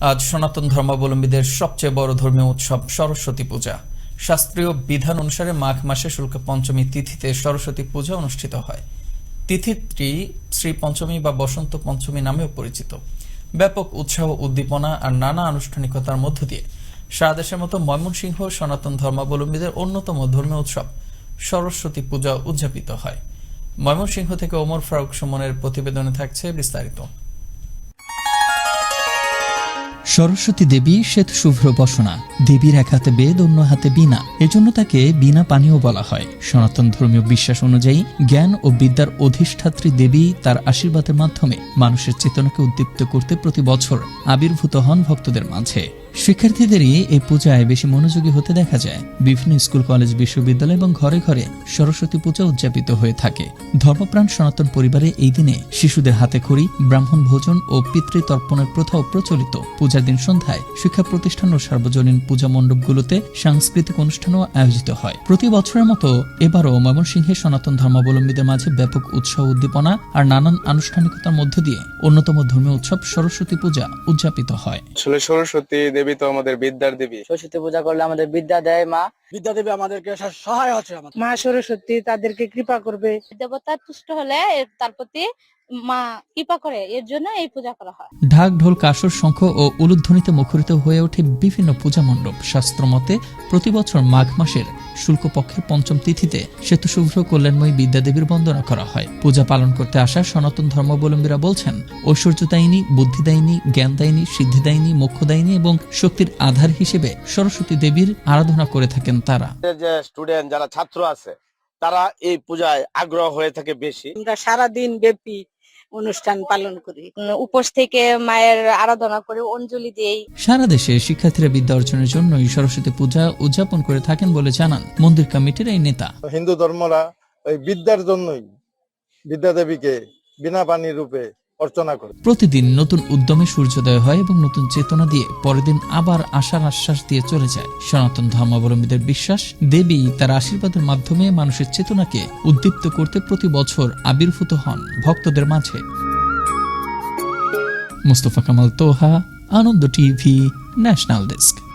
আজ সনাতন ধর্মাবলম্বীদের সবচেয়ে বড় ধর্মীয় উৎসব সরস্বতী পূজা। শাস্ত্রীয় বিধান অনুসারে মাঘ মাসে শুল্ক পঞ্চমী তিথিতে সরস্বতী পূজা অনুষ্ঠিত হয়। তিথিটি শ্রী পঞ্চমী বা বসন্ত পঞ্চমী নামেও পরিচিত। ব্যাপক উৎসাহ, উদ্দীপনা আর নানা আনুষ্ঠানিকতার মধ্য দিয়ে সারা দেশের মতো ময়মনসিংহ সনাতন ধর্মাবলম্বীদের অন্যতম ধর্মীয় উৎসব সরস্বতী পূজা উদযাপিত হয়। ময়মনসিংহ থেকে ওমর ফারুক সুমনের প্রতিবেদনে থাকছে বিস্তারিত। সরস্বতী দেবী শ্বেত শুভ্র বসনা। দেবীর এক হাতে বেদ, অন্য হাতে বীণা। এজন্য তাকে বীণা পানীয় বলা হয়। সনাতন ধর্মীয় বিশ্বাস অনুযায়ী জ্ঞান ও বিদ্যার অধিষ্ঠাত্রী দেবী তার আশীর্বাদের মাধ্যমে মানুষের চেতনাকে উদ্দীপ্ত করতে প্রতি বছর আবির্ভূত হন ভক্তদের মাঝে। শিক্ষার্থীদেরই এই পূজায় বেশি মনোযোগী হতে দেখা যায়। বিভিন্ন স্কুল, কলেজ, বিশ্ববিদ্যালয় এবং ঘরে ঘরে সরস্বতী পূজা উদযাপিত হয়ে থাকে। ধর্মপ্রাণ সনাতন পরিবারে এই দিনে শিশুদের হাতে খড়ি, ব্রাহ্মণ ভোজন ও পিতৃতর্পণের প্রথাও প্রচলিত। পূজার দিন সন্ধ্যায় শিক্ষা প্রতিষ্ঠান ও সার্বজনীন পূজা মণ্ডপগুলোতে সাংস্কৃতিক অনুষ্ঠানও আয়োজিত হয়। প্রতি বছরের মতো এবারও ময়মনসিংহে সনাতন ধর্মাবলম্বীদের মাঝে ব্যাপক উৎসাহ, উদ্দীপনা আর নানান আনুষ্ঠানিকতার মধ্য দিয়ে অন্যতম ধর্মীয় উৎসব সরস্বতী পূজা উদযাপিত হয়। আসলে সরস্বতী তো আমাদের বিদ্যার দেবী। সরস্বতী পূজা করলে আমাদের বিদ্যা দেয় মা। বিদ্যা দেবী আমাদেরকে সহায় হচ্ছে মা সরস্বতী তাদেরকে কৃপা করবে। দেবতা তুষ্ট হলে তার প্রতি মা কৃপা করে এর জন্য এই পূজা করা হয়। ঢাক ঢোল কাসর শঙ্খ ও উলুধ্বনিতে মুখরিত হয়ে ওঠে বিভিন্ন পূজা মণ্ডপ। শাস্ত্রমতে প্রতি বছর মাঘ মাসের শুল্কপক্ষের পঞ্চম তিথিতে সেতু শ্বেতশুভ্র কল্যাণময়ী বিদ্যাদেবীর বন্দনা করা হয়। পূজা পালন করতে আসা সনাতন ধর্মাবলম্বীরা বলছেন ঐশ্বর্যদায়িনী বুদ্ধিদায়িনী জ্ঞানদায়িনী সিদ্ধিদায়িনী মোক্ষদায়িনী এবং শক্তির আধার হিসেবে সরস্বতী দেবীর আরাধনা করে থাকেন তারা। যে স্টুডেন্ট যারা ছাত্র আছে তারা এই পূজায় আগ্রহ হয়ে থাকে বেশি। আমরা সারা দিন ব্যাপী অনুষ্ঠান পালন করি। উপোস থেকে মায়ের আরাধনা করে অঞ্জলি দেই। সারা দেশে শিক্ষার্থীরা বিদ্যা অর্জনের জন্যই সরস্বতী পূজা উদযাপন করে থাকেন বলে জানান মন্দির কমিটির এই নেতা। হিন্দু ধর্মরা ওই বিদ্যার জন্যই বিদ্যা দেবীকে বিনা পানি রূপে অর্চনা করে। প্রতিদিন নতুন উদ্যমে সূর্যোদয় হয় এবং নতুন চেতনা দিয়ে পরের দিন আবার আশার আশ্বাস দিয়ে চলে যায়। সনাতন ধর্মাবলম্বীদের বিশ্বাস, দেবী তার আশীর্বাদের মাধ্যমে মানুষের চেতনাকে উদ্দীপ্ত করতে প্রতি বছর আবির্ভূত হন ভক্তদের মাঝে। Mustafa Kamal Toha, Ananda TV, national desk.